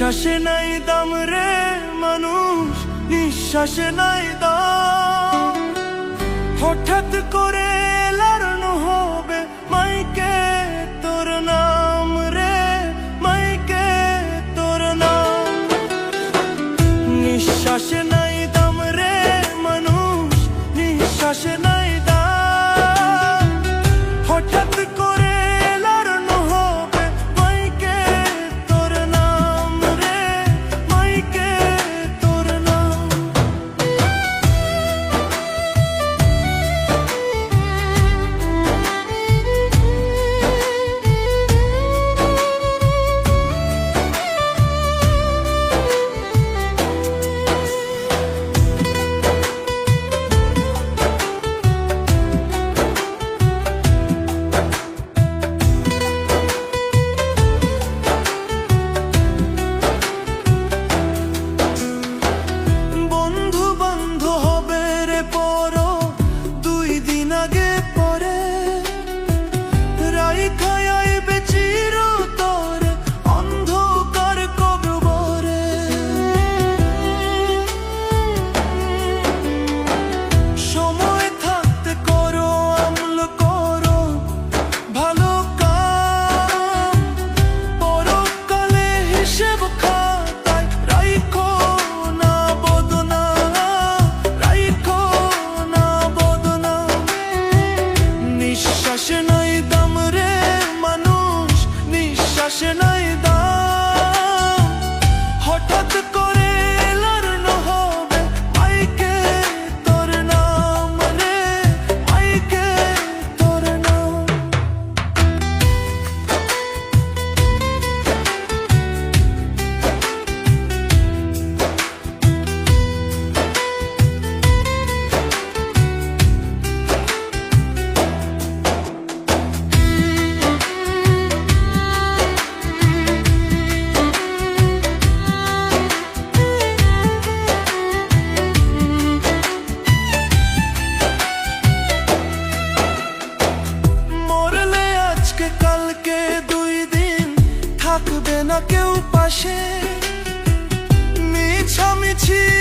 নিঃশ্বাসে নাই দাম রে মানুষ নিঃশ্বাসে নাই দাম। হঠাৎ করে 是那一道。না কেউ পাশে। মিছামিছি